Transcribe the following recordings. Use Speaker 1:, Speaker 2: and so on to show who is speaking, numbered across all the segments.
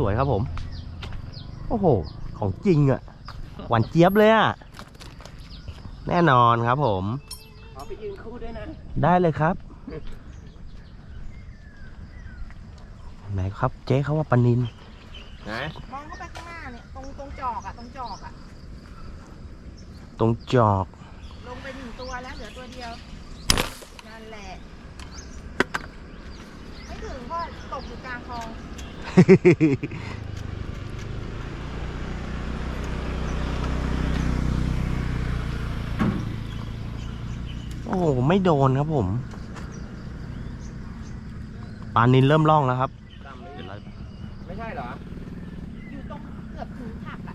Speaker 1: สายสวยครับผม โอ้โห ของจริงอะ่ะ หวานเจี๊ยบเลยอะ่ะ แน่นอนครับผม
Speaker 2: ขอไปยืนคู่ด้วยนะ
Speaker 1: ได้เลยครับ ไหนครับเจ๊เขาว่าปลานิน
Speaker 2: นะ
Speaker 3: มองเข้าไปข้างหน้าเนี่ย ตรงตรงจอกอะตรงจอกอะ
Speaker 1: ตรงจอก
Speaker 3: ลงไปหนึ่งตัวแล้วเหลือตัวเดียว นั่นแหละไม่ ถึงเพราะตกอยู่กลางคลอง
Speaker 1: โอ้โหไม่โดนครับผม ปลานินเริ่มล่องแล้วครับ
Speaker 2: ไม่ใช่เหรอ
Speaker 3: อยู่ตรงเกือบถึงผักอะ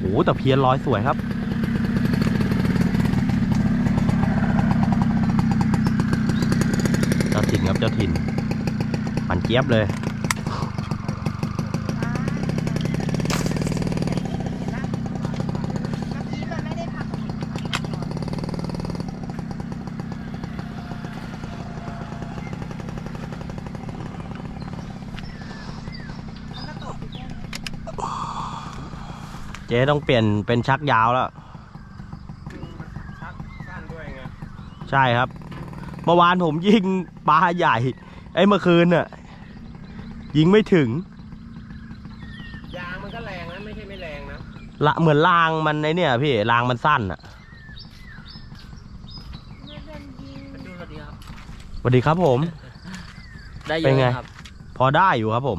Speaker 1: โอ้โห แต่เพียนร้อยสวยครับเจ้าถิ่นครับเจ้าถิ่นมันเจี๊ยบเลย
Speaker 3: เมื่อกี้มันไม่ได้พักมันก็ตกอยู่แค่นี้
Speaker 1: เจ๊ต้องเปลี่ยนเป็นชักยาวแล้ว
Speaker 2: ชักสั้นด้วยไง
Speaker 1: ใช่ครับ เมื่อวานผมยิงปลาใหญ่ไอ้เมื่อคืนน่ะ ยิงไม่ถึง
Speaker 2: ยางมันก็แรงนะ ไม่ใช่ไม่แรงนะ
Speaker 1: ละเหมือนรางมันในเนี่ยพี่รางมันสั้นอะ
Speaker 3: เมื่อเดือนยิง
Speaker 4: ดูสวัสดีครับ
Speaker 1: สวัสดีครับผม
Speaker 4: ได้เย
Speaker 1: เป็นไง
Speaker 4: อะครับ
Speaker 1: พอได้อยู่ครับผม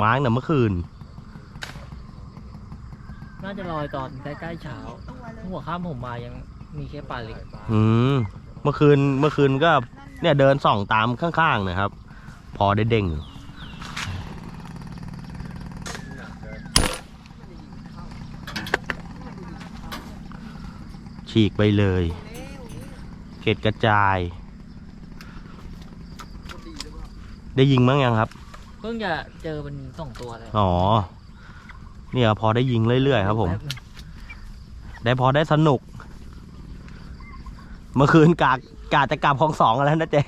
Speaker 1: มาร์กแต่เมื่อคืน
Speaker 4: น่า จะลอยตอนใกล้ๆเช้า
Speaker 3: ตัวเลย
Speaker 4: หัวข้ามผมมายังมีแค่ปลาเล็ก
Speaker 1: อืมเมื่อคืนเมื่อคืนก็เนี่ยเดินส่องตามข้างๆนะครับ พอได้เด้งอยู่ฉีกไปเลย เกตกระจาย ได้ยิงมั้งยังครับ
Speaker 4: เพิ่งจะเจอเป็นสองตัวเลย
Speaker 1: อ๋อ เนี่ยพอได้ยิงเรื่อยๆครับผม
Speaker 4: แป๊นึง
Speaker 1: ได้พอได้สนุก เมื่อคืนกากกาจะกลับของสองกันแล้วนะเจ๊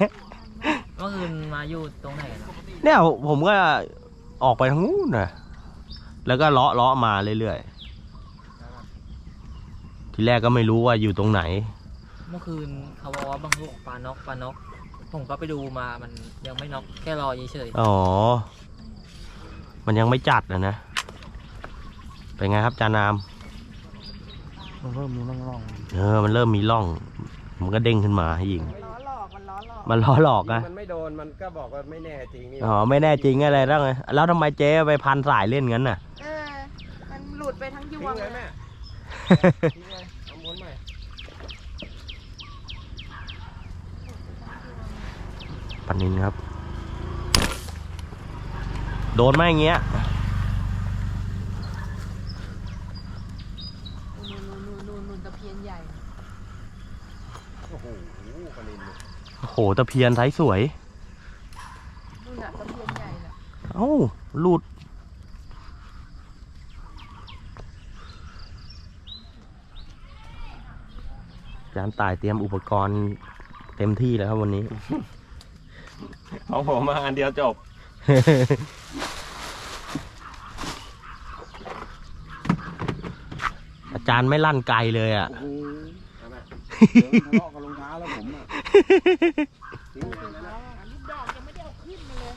Speaker 4: เมื่อคืนมาอยู่ตรงไหนกันนะ
Speaker 1: เนี่ยผมก็ออกไปทางนู้นนะแล้วก็เลาะเลาะมาเรื่อยๆ ทีแรกก็ไม่รู้ว่าอยู่ตรงไหน
Speaker 4: เมื่อคืนเขาบอกว่าบางลูกปลานกปลานก ผมก็ไปดูมามันยังไม่นกแค่รอเฉย
Speaker 1: อ๋อ มันยังไม่จัดนะนะ เป็นไงครับจานาม
Speaker 2: มันเริ่มมีร่องร่อง
Speaker 1: เออ มันเริ่มมีร่อง มันก็เด้งขึ้นมาให้ยิง
Speaker 3: ล้อหลอกมันล้อหลอก
Speaker 1: มันล้อหลอกนะ
Speaker 2: มันไม่โดนมันก็บอกว่าไม่แน่จริงนี่
Speaker 1: อ๋อไม่แน่จริงอะไรแล้วไงแล้วทำไมเจ๊ไปพันสายเล่นงั้นน่ะ
Speaker 3: เออ มันหลุดไปทั้งย
Speaker 2: ทิ้ง
Speaker 3: วง
Speaker 2: เล
Speaker 3: เลยย
Speaker 2: แม่ทิ้งเลยเอาม้วนใหม่
Speaker 1: ปันนินครับ โดนไหมอย่างเงี้ย
Speaker 3: นู่นนู่นนู่นนู่นตะเพียนใหญ่
Speaker 2: โอ้โหปลานินเนี่ย
Speaker 1: โอ้โหตะเพียนไทยสวย
Speaker 3: นู่นน่ะตะเพียนใหญ่น่ะ
Speaker 1: เอ้าหลุดจานตายเตรียมอุปกรณ์เต็มที่แล้วครับวันนี้
Speaker 2: ของผมมาอันเดียวจบ
Speaker 1: อาจารย์ไม่ลั่นไกลเลยอะ
Speaker 2: โอ้โหเอาแม่เดี๋ยวทะเลาะกับ ลู
Speaker 3: กดอกยังไม่ได้เอาขึ้นมาเลย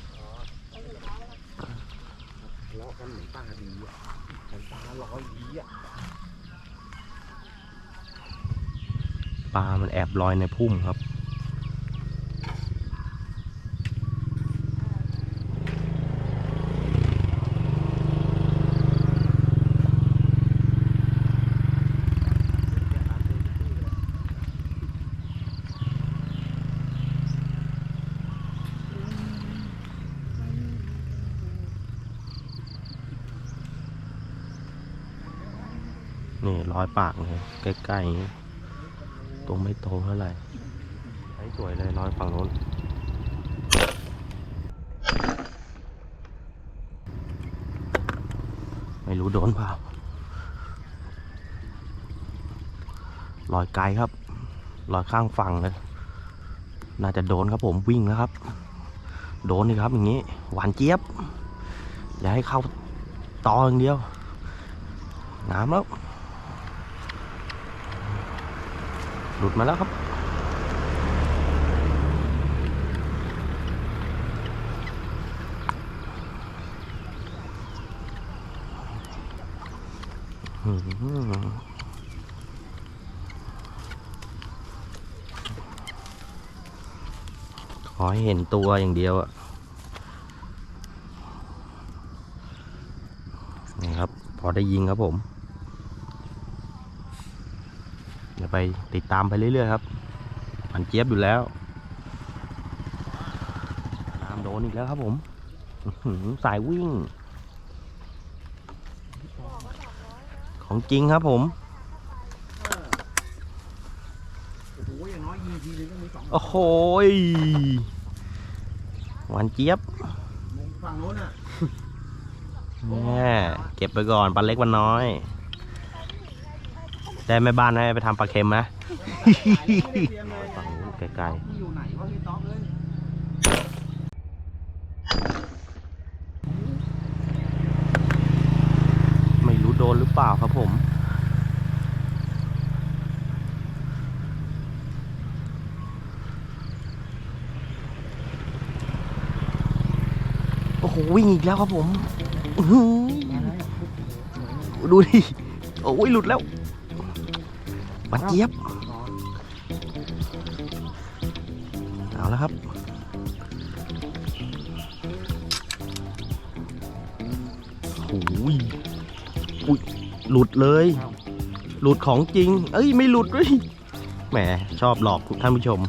Speaker 2: เลาะกันเหมือนปลาดีอะเหมือนตาลอยดีอะ
Speaker 1: ปลามันแอบลอยในพุ่มครับ นี่รอยปากเลยใกล้ๆตัวไม่โตเท่าไหร่สวยเลยรอยฝั่งโน้นไม่รู้โดนเปล่ารอยไกลครับรอยข้างฝั่งเลย น่าจะโดนครับผมวิ่งแล้วครับ โดนนี่ครับอย่างนี้ หวานเจี๊ยบ อย่าให้เข้าตออย่างเดียวน้ำแล้ว หลุดมาแล้วครับขอให้เห็นตัวอย่างเดียวอะนี่ครับ พอได้ยิงครับผม เดี๋ยว ไปติดตามไปเรื่อยๆครับมันเจี๊ยบอยู่แล้วน้ำโดนอีกแล้วครับผมอื้อหือสายวิ่ง ของจริงครับผม
Speaker 2: โอ้โหอย่างน้อยยิงทีนึงก็มีสอง
Speaker 1: โอ้โหยหวานเจี๊ยบ
Speaker 2: มุมฝั่งโน้นอะ
Speaker 1: แม่เก็บไปก่อนปลาเล็กปลาน้อย ได้แม่บ้านให้ไปทำปลาเค็มไหม
Speaker 2: เตรียมเลย
Speaker 1: ฝั่งนู้นไกลๆไม่รู้โดนหรือเปล่าครับผมโอ้โหวิ่งอีกแล้วครับผม ดูดิ โอ้ยหลุดแล้ว หวานเจี๊ยบ เอาแล้วครับ โอ้ยอุ้ย หลุดเลย หลุดของจริง เอ้ย ไม่หลุดด้วยแหม ชอบหลอกท่านผู้ชม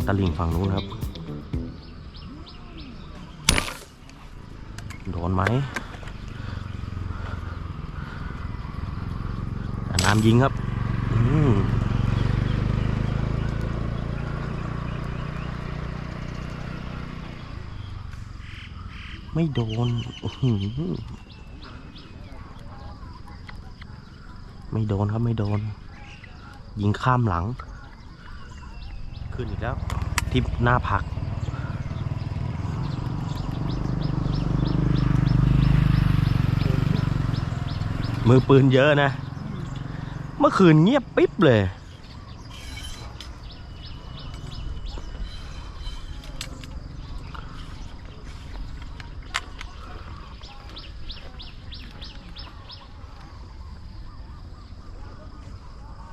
Speaker 1: างตลิ่งฝั่งนู้นครับ โดนไหมน้ำยิงครับมไม่โดน ไม่โดนครับ ไม่โดน ยิงข้ามหลังึ้นอีกแล้ว ที่หน้าพัก มือปืนเยอะนะ เมื่อคืนเงียบปิ๊บเลย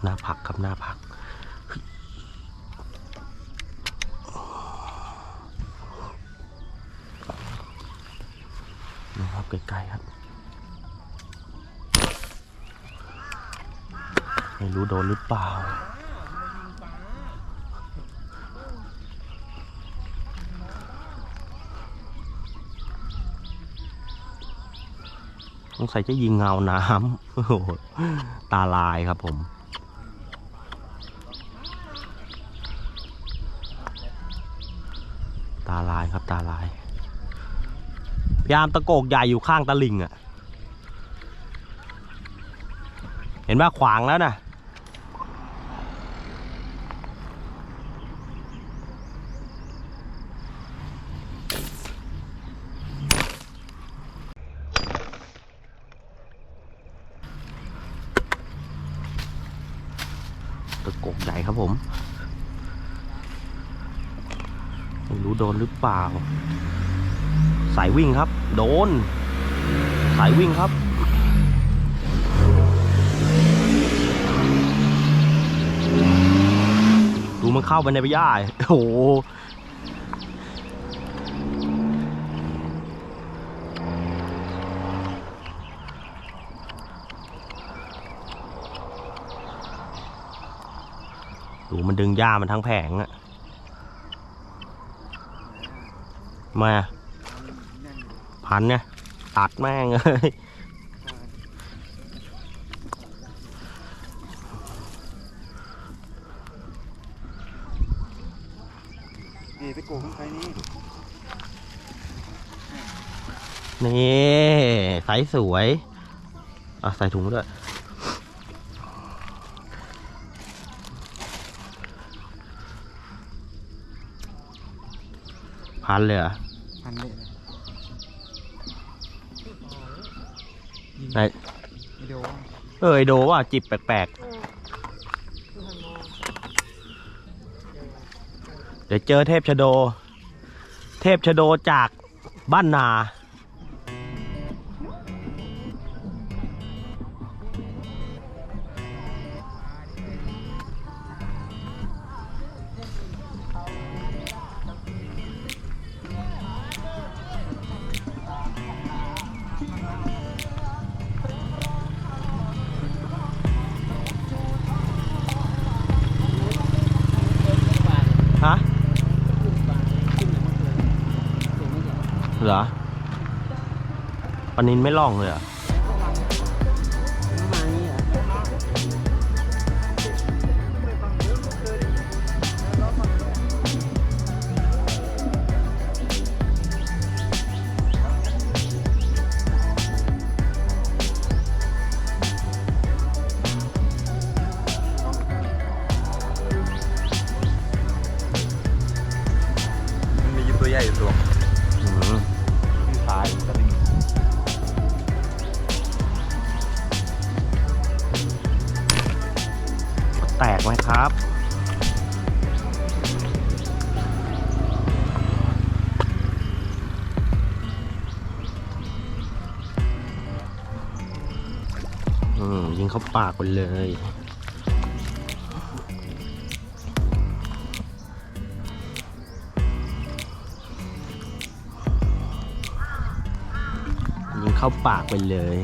Speaker 1: หน้าผักครับหน้าผัก น ใกล้ๆครับ ไม่รู้โดนหรือเปล่า สงสัยจะยิงเงาน้ำโหตาลายครับผม ตาลายครับตาลาย ยามตะโกกใหญ่อยู่ข้างตะลิงอะ่ะ เห็นว่าขวางแล้วนะตะโกกใหญ่ครับผม ไม่รู้โดนหรือเปล่า สายวิ่งครับ โดน สายวิ่งครับ ดูมันเข้าไปในปย่ายโอ้โหดูมันดึงหญ้ามันทั้งแผงอะ มาพันเนี่ยตัดแม่งเลย
Speaker 5: นี่ไปโกงใครนี่
Speaker 1: นี่ใสสวยอะใส่ถุงด้วยพันเลยอะ
Speaker 5: เลย
Speaker 1: ไหน
Speaker 5: วิดีโอ
Speaker 1: เออไอโดว่าจิบแปลกๆ เดี๋ยวเจอเทพชโด เทพชโดจากบ้านนา ปลานินไม่ล่องเลยเหรอ
Speaker 5: มันมีตัวใหญ่อยู่ตัว
Speaker 1: เข้าปากไปเลย ยิงเข้าปากไปเลย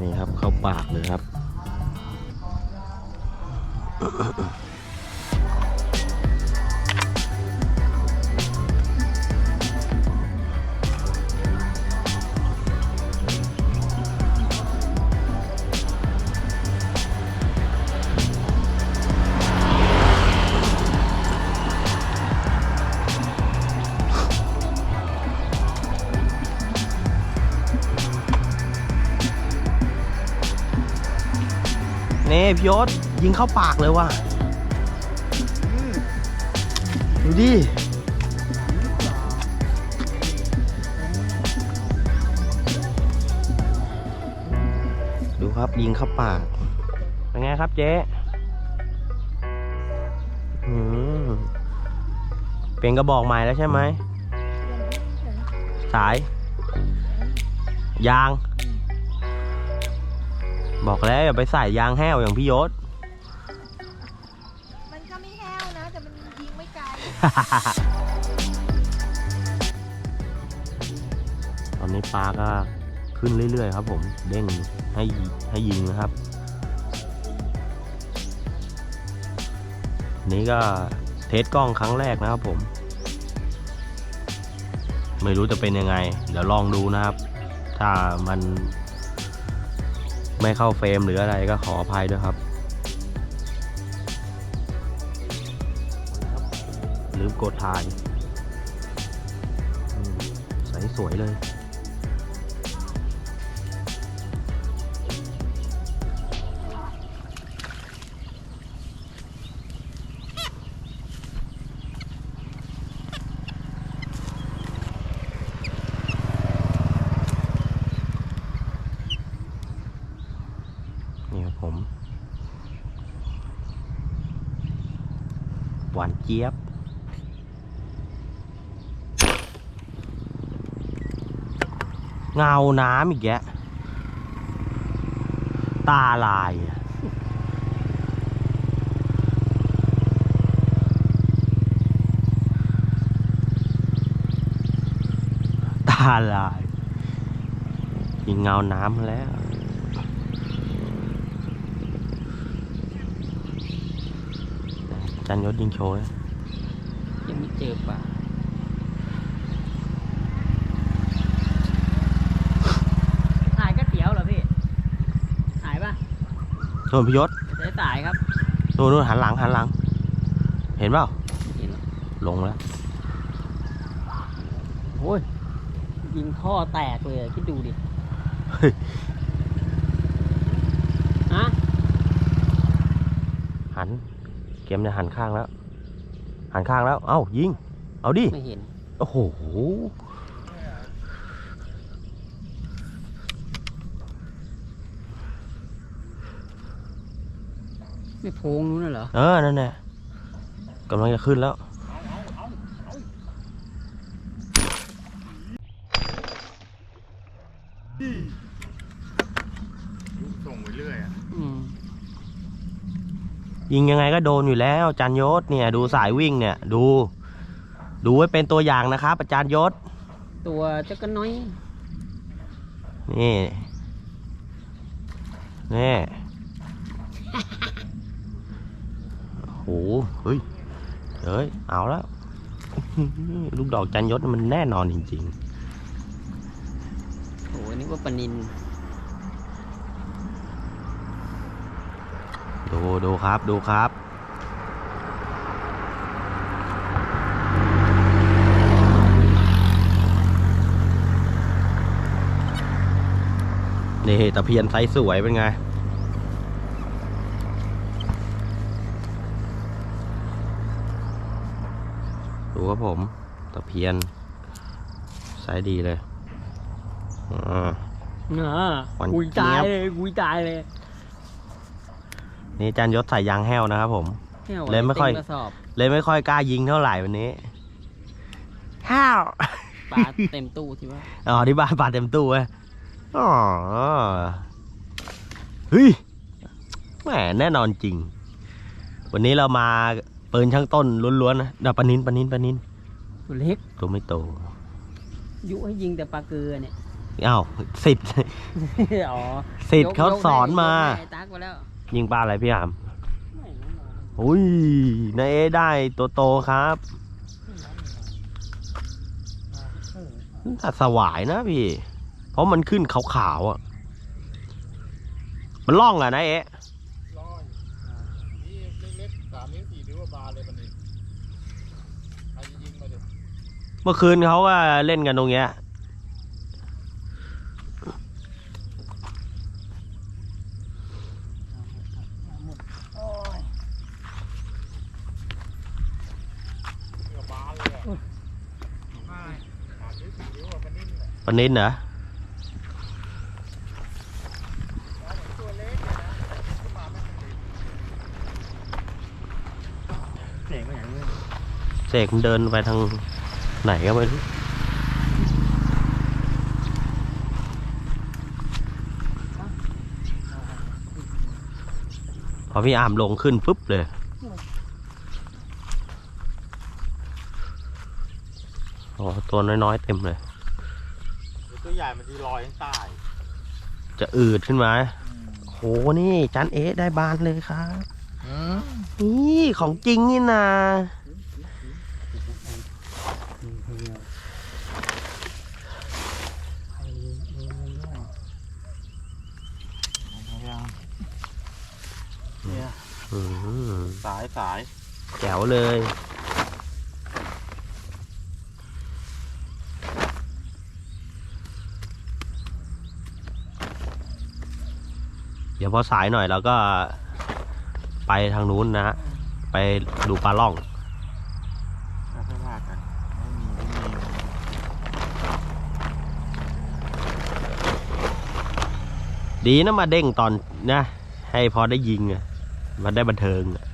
Speaker 1: นี่ครับเข้าปากเลยครับ พี่ยศยิงเข้าปากเลยว่ะดูดิดูครับยิงเข้าปากเป็นไงครับเจ๊อืมเปลี่ยนกระบอกใหม่แล้วใช่ไหม สาย ยาง บอกแล้วอย่าไปใส่ยางแห้วอย่างพี่ยศ
Speaker 3: มันก็ไม่แห้วนะ แต่มันยิงไม่ไกล ต
Speaker 1: อนนี้ปลาก็ขึ้นเรื่อยๆครับ ผมเด้งให้ให้ยิงนะครับ นี่ก็เทสกล้องครั้งแรกนะครับผม ไม่รู้จะเป็นยังไง เดี๋ยวลองดูนะครับ ถ้ามัน ไม่เข้าเฟรมหรืออะไรก็ขออภัยด้วยครับ ลืมกดถ่ายใสสวยเลย เจี๊ยบ เงาน้ำอีกแยะ ตาลายอะตาลายยิงเงาน้ำแล้วจันยศยิงโช
Speaker 4: ย เจอปลาถ่ายก๋วยเตี๋ยวเหรอพี่ถ่ายป่ะ
Speaker 1: ส่วนพิยศ
Speaker 4: ได้ถ่ายครับ
Speaker 1: นู่นนู่นหันหลังหันหลัง เห็นเปล่า
Speaker 4: เห็นแล้ว
Speaker 1: ลงแล้ว
Speaker 4: โอ้ยยิงท่อแตกเลยอะคิดดูดิ
Speaker 1: เฮ้ย
Speaker 4: ฮะ
Speaker 1: หัน เกมจะหันข้างแล้ว หันข้างแล้ว เอ้ายิง เอาดิ
Speaker 4: ไม่เห็น
Speaker 1: โอ้โห
Speaker 4: ไม่โพงนู้นน่ะเหรอ
Speaker 1: เออ นั่นแหละกำลังจะขึ้นแล้ว
Speaker 5: ส่งไปเรื่อยอะ
Speaker 4: อืม
Speaker 1: ยิงยังไงก็โดนอยู่แล้วอาจารย์ยศเนี่ย ดูสายวิ่งเนี่ย ดู ดูไว้เป็นตัวอย่างนะครับอาจารย์ยศ
Speaker 4: ตัวเจ้าก็น้อย
Speaker 1: นี่ นี่โอ้โหเฮ้ยเฮ้ย เอาแล้ว ลูกดอกจันยศมันแน่นอนจริง
Speaker 4: โอ้ยนึกว่าปลานิน
Speaker 1: ดูดูครับดูครับนี่ตะเพียนไซส์สวยเป็นไง ดูครับผม ตะเพียนไซส์ดีเลยอ่า
Speaker 4: เนอะ
Speaker 1: หวาน
Speaker 4: กุย
Speaker 1: เจี๊
Speaker 4: ตาย
Speaker 1: ยบ
Speaker 4: เลยกุยตายเลย
Speaker 1: นี่จันยศใส่ยางแห้วนะครับผม
Speaker 4: แว
Speaker 1: เลยไม่ค่อย
Speaker 4: ต็กระสอบ
Speaker 1: เลยไม่ค่อยกล้ายิงเท่าไหร่วันนี้ห้าว
Speaker 4: ปลาเต็มตู้ที่ว่า
Speaker 1: อ๋อที่บ้านปลาเต็มตู้เว้ยอ๋อเฮ้ยแหมแน่นอนจริง วันนี้เรามาปืนช่างต้นล้วนๆนะเดาปลานินปลานินปลานิน
Speaker 4: ตัวเล็ก
Speaker 1: ตัวไม่โต
Speaker 4: ยุให้ยิงแต่ปลาเกลือเนี่ย
Speaker 1: อ้าวสิทธิ์
Speaker 4: อ๋อ
Speaker 1: สิทธิ์เขา
Speaker 4: ยก
Speaker 1: สอนมา
Speaker 4: ยกให้ตักมาแล้ว
Speaker 1: ยิงปลาอะไรพี่อาม
Speaker 4: ไม่รู้หรอก
Speaker 1: อุ้ยนายเอได้ตัวโตครับน่าสวายนะพี่ เพราะมันขึ้นขาวๆอะ มันล่องอะนะเอ๊ะ
Speaker 5: ร้อยนี่เล็กๆสามนิ้วสี่นิ้วบาเลยมันนี่ใครจะยิงมาดิ
Speaker 1: เมื่อคืนเขาก็เล่นกันตรงเนี้ย
Speaker 5: เกือบบาเลยอะใช่สามนิ้วสี่นิ้วอะมันนิ่มเลย
Speaker 1: ปนินเหรอ
Speaker 5: ตัวเล็กเลยนะขึ้นมาไม่เป็นเสียงไม่อย่างนี้
Speaker 1: เสกมันเดินไปทางไหนก็ไม่รู้พอพี่อามลงขึ้นปุ๊บเลยโอ้ตัวน้อยๆเต็มเลย
Speaker 5: ใใหญ่มันจะลอยข้างใต้
Speaker 1: จะอืดขึ้นมาโหนี่จันเอ๊ะได้บานเลยครับนี่ของจริงนี่นาอืม
Speaker 5: สายสาย
Speaker 1: แจ๋วเลย ดี๋ยวพอสายหน่อยเราก็ไปทางนู้นนะฮะไปดูปลาล่อง
Speaker 5: แล้วก็ว่ากันไม่มีไม่มี
Speaker 1: ดีนะมาเด้งตอนนะ ให้พอได้ยิงอะมันได้บันเทิงอะ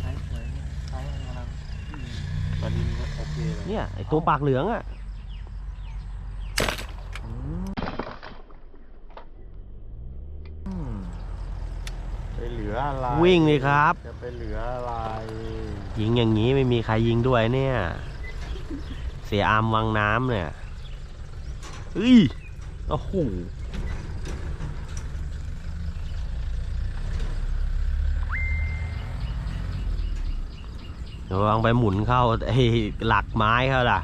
Speaker 5: ใช้สวยใช้กำลังตอนนี้มันก็โอเคเลย
Speaker 1: เนี่ยไอตัวปากเหลืองอะ
Speaker 5: อืมไปเหลืออะไร
Speaker 1: วิ่งเลยครับ
Speaker 5: จะไปเหลืออะไร
Speaker 1: ยิงอย่างนี้ไม่มีใครยิงด้วยเนี่ย เสียอามวังน้ำเนี่ยเฮ้ยโอ้โหระวังไปหมุนเข้าไอ้หลักไม้เขาล่ะ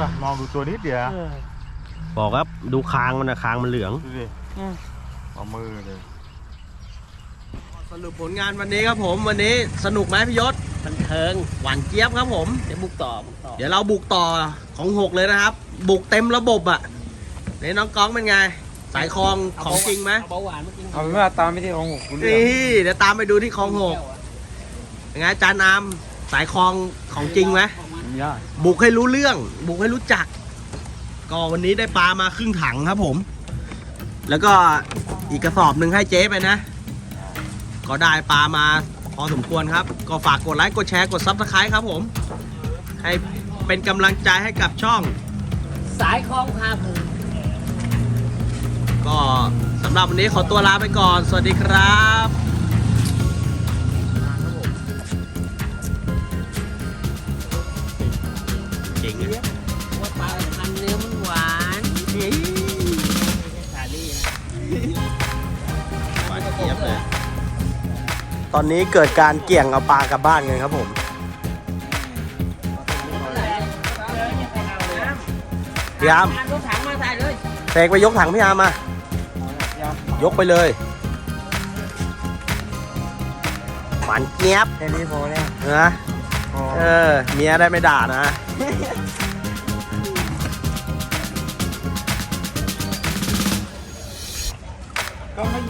Speaker 5: ก็มองดูตัวนิดเดียว
Speaker 1: บอกครับดูคางมันนะคางมันเหลือง
Speaker 5: ดูดิเอามือเลย
Speaker 1: สรุปผลงานวันนี้ครับผมวันนี้สนุกไหมพี่ยศบันเทิงหวานเจี๊ยบครับผม
Speaker 4: เดี๋ยวบุกต่อบุกต่อ
Speaker 1: เดี๋ยวเราบุกต่อของหกเลยนะครับ บุกเต็มระบบอะ่ะนี่น้องก้องเป็นไง สายคลองของจริงไหม
Speaker 4: เบาหวานเมื่อกี้
Speaker 2: เอาเป็นว่าตามไม่ที่ของหกคุณเรื่อง
Speaker 1: นี่เดี๋ยวตามไปดูที่คลองหกเป็นไงจานน้ำสายคลองของจริงไหม
Speaker 2: ยาก
Speaker 1: บุกให้รู้เรื่อง บุกให้รู้จัก ก็วันนี้ได้ปลามาครึ่งถังครับผม แล้วก็อีกกระสอบหนึ่งให้เจ๊ไปนะ ก็ได้ปลามาพอสมควรครับ ก็ฝากกดไลค์ กดแชร์ กดซับสไครต์ครับผม ให้เป็นกำลังใจให้กับช่อง
Speaker 4: สายคลองพาผู
Speaker 1: ก็สำหรับวันนี้ขอตัวลาไปก่อน สวัสดีครับ ตอนนี้เกิดการเกี่ยงเอาปลากลับบ้านกันครับผมพี่ยาม
Speaker 4: รถถังมาใส่เลย
Speaker 1: เสกไปยกถังพี่ยามมายกไปเลยหวานเจี๊ยบ
Speaker 2: แค่นี้พอแล้ว
Speaker 1: นะ
Speaker 2: พอ
Speaker 1: เออเมียได้ไม่ด่านะ
Speaker 2: ก็ไม่ยิงตะแก